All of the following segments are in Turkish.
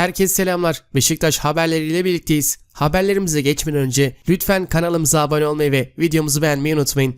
Herkese selamlar. Beşiktaş haberleriyle birlikteyiz. Haberlerimize geçmeden önce lütfen kanalımıza abone olmayı ve videomuzu beğenmeyi unutmayın.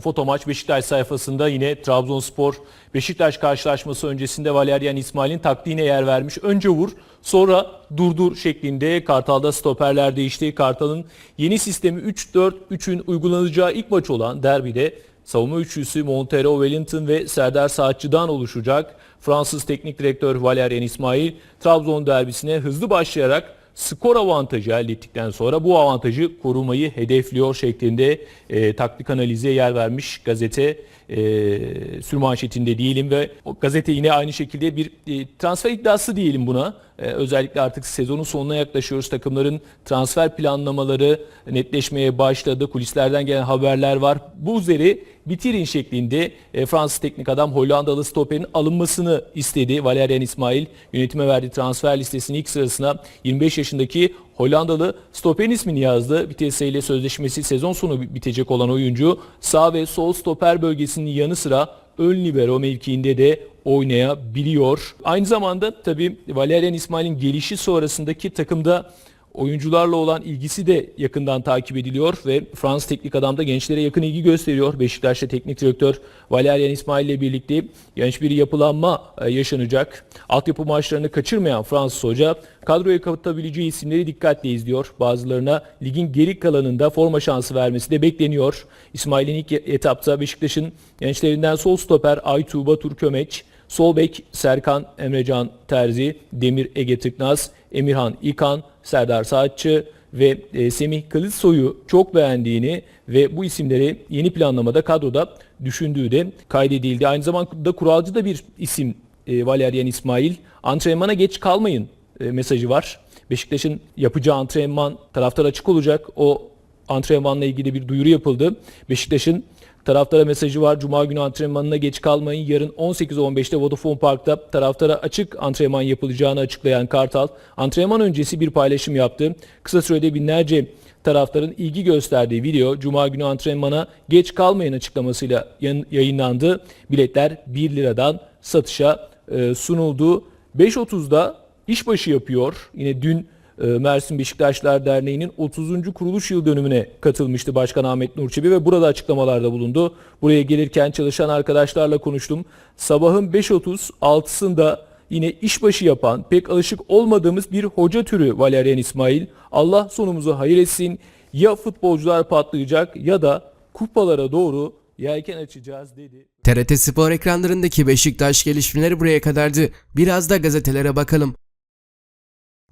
Foto maç Beşiktaş sayfasında yine Trabzonspor Beşiktaş karşılaşması öncesinde Valerian İsmail'in taktiğine yer vermiş. Önce vur sonra durdur şeklinde Kartal'da stoperler değişti. Kartal'ın yeni sistemi 3-4-3'ün uygulanacağı ilk maç olan derbide savunma üçlüsü Montero, Wellington ve Serdar Saatçı'dan oluşacak. Fransız teknik direktör Valerian İsmail Trabzon derbisine hızlı başlayarak skor avantajı elde ettikten sonra bu avantajı korumayı hedefliyor şeklinde e, taktik analize yer vermiş gazete e, sürmanşetinde diyelim ve o gazete yine aynı şekilde bir e, transfer iddiası diyelim buna. E, özellikle artık sezonun sonuna yaklaşıyoruz. Takımların transfer planlamaları netleşmeye başladı. Kulislerden gelen haberler var. Bu üzeri bitirin şeklinde e, Fransız teknik adam Hollandalı stoperin alınmasını istedi. Valerian İsmail yönetime verdiği transfer listesinin ilk sırasına 25 yaşındaki Hollandalı stoperin ismini yazdı. Vitesse ile sözleşmesi sezon sonu bitecek olan oyuncu sağ ve sol stoper bölgesinin yanı sıra ön libero mevkiinde de oynayabiliyor. Aynı zamanda tabii Valerian İsmail'in gelişi sonrasındaki takımda oyuncularla olan ilgisi de yakından takip ediliyor ve Fransız teknik adam da gençlere yakın ilgi gösteriyor. Beşiktaş'ta teknik direktör Valerian İsmail ile birlikte genç bir yapılanma e, yaşanacak. Altyapı maçlarını kaçırmayan Fransız hoca kadroya katabileceği isimleri dikkatle izliyor. Bazılarına ligin geri kalanında forma şansı vermesi de bekleniyor. İsmail'in ilk etapta Beşiktaş'ın gençlerinden sol stoper Aytuğ Batur Kömeç, Sol bek Serkan Emrecan Terzi, Demir Ege Tıknaz, Emirhan İkan, Serdar Saatçı ve e, Semih Kılıçsoy'u çok beğendiğini ve bu isimleri yeni planlamada kadroda düşündüğü de kaydedildi. Aynı zamanda kuralcı da bir isim e, Valerian İsmail. Antrenmana geç kalmayın e, mesajı var. Beşiktaş'ın yapacağı antrenman taraftar açık olacak. O antrenmanla ilgili bir duyuru yapıldı. Beşiktaş'ın Taraftara mesajı var. Cuma günü antrenmanına geç kalmayın. Yarın 18.15'te Vodafone Park'ta taraftara açık antrenman yapılacağını açıklayan Kartal, antrenman öncesi bir paylaşım yaptı. Kısa sürede binlerce taraftarın ilgi gösterdiği video Cuma günü antrenmana geç kalmayın açıklamasıyla yayınlandı. Biletler 1 liradan satışa e, sunuldu. 5.30'da işbaşı yapıyor. Yine dün Mersin Beşiktaşlar Derneği'nin 30. kuruluş yıl dönümüne katılmıştı Başkan Ahmet Nurçebi ve burada açıklamalarda bulundu. Buraya gelirken çalışan arkadaşlarla konuştum. Sabahın 5.36'sında yine işbaşı yapan, pek alışık olmadığımız bir hoca türü Valerian İsmail. Allah sonumuzu hayır etsin. Ya futbolcular patlayacak ya da kupalara doğru yelken açacağız dedi. TRT Spor ekranlarındaki Beşiktaş gelişmeleri buraya kadardı. Biraz da gazetelere bakalım.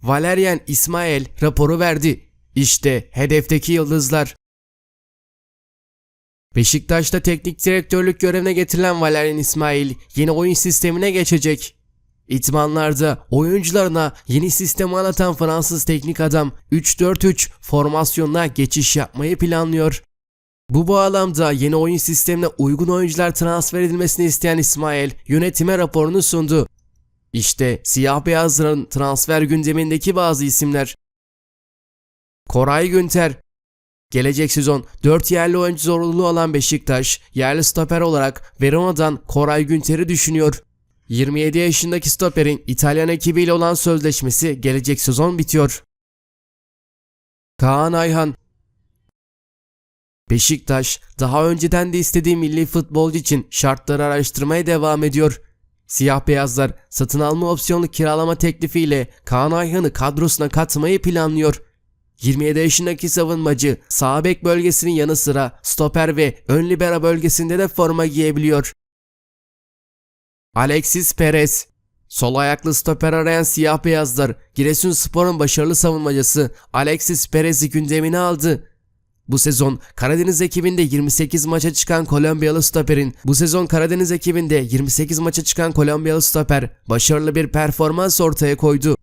Valerian İsmail raporu verdi. İşte hedefteki yıldızlar. Beşiktaş'ta teknik direktörlük görevine getirilen Valerian İsmail yeni oyun sistemine geçecek. İtmanlarda oyuncularına yeni sistemi anlatan Fransız teknik adam 3-4-3 formasyonuna geçiş yapmayı planlıyor. Bu bağlamda yeni oyun sistemine uygun oyuncular transfer edilmesini isteyen İsmail yönetime raporunu sundu. İşte siyah beyazların transfer gündemindeki bazı isimler. Koray Günter Gelecek sezon 4 yerli oyuncu zorunluluğu olan Beşiktaş, yerli stoper olarak Verona'dan Koray Günter'i düşünüyor. 27 yaşındaki stoperin İtalyan ekibiyle olan sözleşmesi gelecek sezon bitiyor. Kaan Ayhan Beşiktaş daha önceden de istediği milli futbolcu için şartları araştırmaya devam ediyor. Siyah beyazlar satın alma opsiyonlu kiralama teklifiyle Kaan Ayhan'ı kadrosuna katmayı planlıyor. 27 yaşındaki savunmacı sağ bek bölgesinin yanı sıra stoper ve ön libero bölgesinde de forma giyebiliyor. Alexis Perez Sol ayaklı stoper arayan siyah beyazlar Giresunspor'un başarılı savunmacısı Alexis Perez'i gündemine aldı. Bu sezon Karadeniz ekibinde 28 maça çıkan Kolombiyalı stoperin bu sezon Karadeniz ekibinde 28 maça çıkan Kolombiyalı stoper başarılı bir performans ortaya koydu.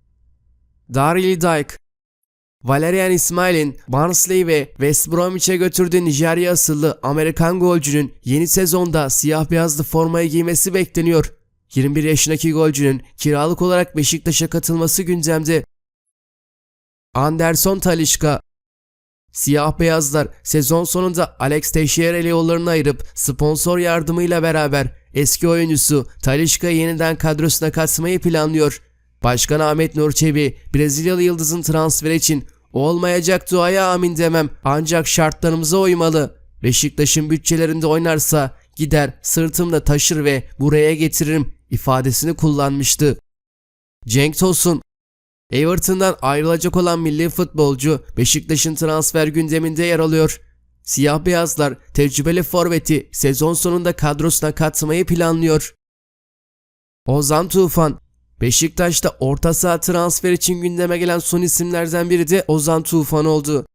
Daryl Dike Valerian İsmail'in Barnsley ve West Bromwich'e götürdüğü Nijerya asıllı Amerikan golcünün yeni sezonda siyah beyazlı formayı giymesi bekleniyor. 21 yaşındaki golcünün kiralık olarak Beşiktaş'a katılması gündemde. Anderson Talişka Siyah beyazlar sezon sonunda Alex Teixeira ile yollarını ayırıp sponsor yardımıyla beraber eski oyuncusu Talişka'yı yeniden kadrosuna katmayı planlıyor. Başkan Ahmet Nur Çebi, Brezilyalı yıldızın transferi için olmayacak duaya amin demem ancak şartlarımıza uymalı. Beşiktaş'ın bütçelerinde oynarsa gider sırtımda taşır ve buraya getiririm ifadesini kullanmıştı. Cenk Tosun Everton'dan ayrılacak olan milli futbolcu Beşiktaş'ın transfer gündeminde yer alıyor. Siyah beyazlar tecrübeli forveti sezon sonunda kadrosuna katmayı planlıyor. Ozan Tufan Beşiktaş'ta orta saha transfer için gündeme gelen son isimlerden biri de Ozan Tufan oldu.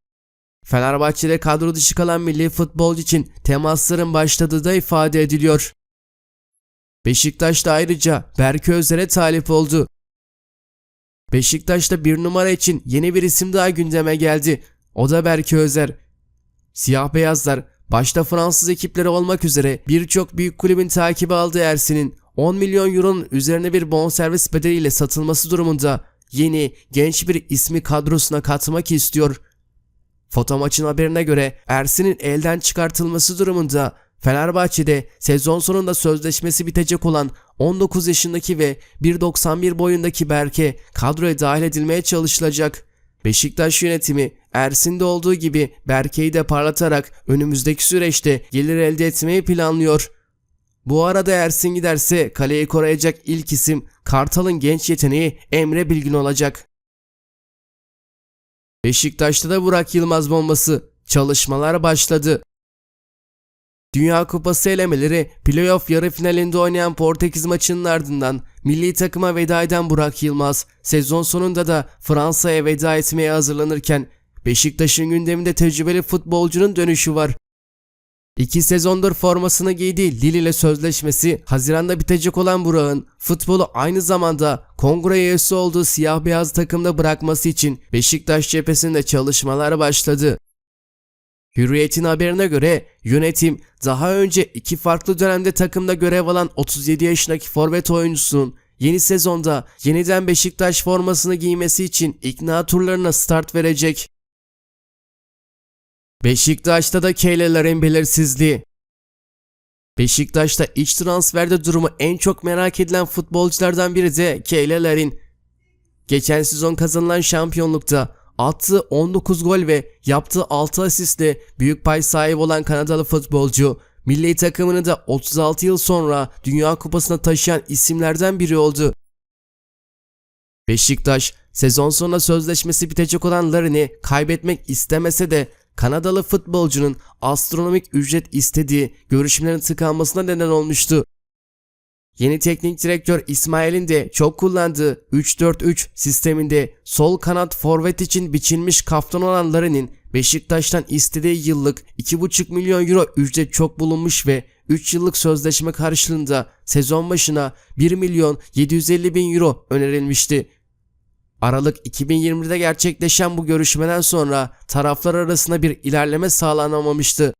Fenerbahçe'de kadro dışı kalan milli futbolcu için temasların başladığı da ifade ediliyor. Beşiktaş'ta ayrıca Berke Özer'e talip oldu. Beşiktaş'ta bir numara için yeni bir isim daha gündeme geldi. O da Berke Özer. Siyah beyazlar başta Fransız ekipleri olmak üzere birçok büyük kulübün takibi aldığı Ersin'in 10 milyon euronun üzerine bir bonservis bedeliyle satılması durumunda yeni genç bir ismi kadrosuna katmak istiyor. Foto maçın haberine göre Ersin'in elden çıkartılması durumunda Fenerbahçe'de sezon sonunda sözleşmesi bitecek olan 19 yaşındaki ve 1.91 boyundaki Berke kadroya dahil edilmeye çalışılacak. Beşiktaş yönetimi Ersin'de olduğu gibi Berke'yi de parlatarak önümüzdeki süreçte gelir elde etmeyi planlıyor. Bu arada Ersin giderse kaleyi koruyacak ilk isim Kartal'ın genç yeteneği Emre Bilgin olacak. Beşiktaş'ta da Burak Yılmaz bombası. Çalışmalar başladı. Dünya Kupası elemeleri playoff yarı finalinde oynayan Portekiz maçının ardından milli takıma veda eden Burak Yılmaz sezon sonunda da Fransa'ya veda etmeye hazırlanırken Beşiktaş'ın gündeminde tecrübeli futbolcunun dönüşü var. İki sezondur formasını giydiği Lille ile sözleşmesi Haziran'da bitecek olan Burak'ın futbolu aynı zamanda kongre üyesi olduğu siyah beyaz takımda bırakması için Beşiktaş cephesinde çalışmalar başladı. Hürriyet'in haberine göre yönetim daha önce iki farklı dönemde takımda görev alan 37 yaşındaki forvet oyuncusunun yeni sezonda yeniden Beşiktaş formasını giymesi için ikna turlarına start verecek. Beşiktaş'ta da Keylelerin belirsizliği. Beşiktaş'ta iç transferde durumu en çok merak edilen futbolculardan biri de Keylelerin. Geçen sezon kazanılan şampiyonlukta attığı 19 gol ve yaptığı 6 asistle büyük pay sahibi olan Kanadalı futbolcu, milli takımını da 36 yıl sonra Dünya Kupası'na taşıyan isimlerden biri oldu. Beşiktaş, sezon sonunda sözleşmesi bitecek olan Larin'i kaybetmek istemese de Kanadalı futbolcunun astronomik ücret istediği görüşmelerin tıkanmasına neden olmuştu. Yeni teknik direktör İsmail'in de çok kullandığı 3-4-3 sisteminde sol kanat forvet için biçilmiş kaftan olan Larin'in Beşiktaş'tan istediği yıllık 2,5 milyon euro ücret çok bulunmuş ve 3 yıllık sözleşme karşılığında sezon başına 1 milyon 750 bin euro önerilmişti. Aralık 2020'de gerçekleşen bu görüşmeden sonra taraflar arasında bir ilerleme sağlanamamıştı.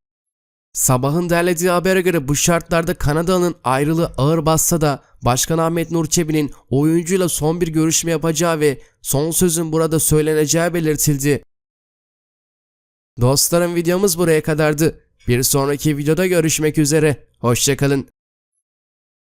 Sabahın derlediği habere göre bu şartlarda Kanadalı'nın ayrılığı ağır bassa da Başkan Ahmet Nur Çebi'nin oyuncuyla son bir görüşme yapacağı ve son sözün burada söyleneceği belirtildi. Dostlarım videomuz buraya kadardı. Bir sonraki videoda görüşmek üzere. Hoşçakalın.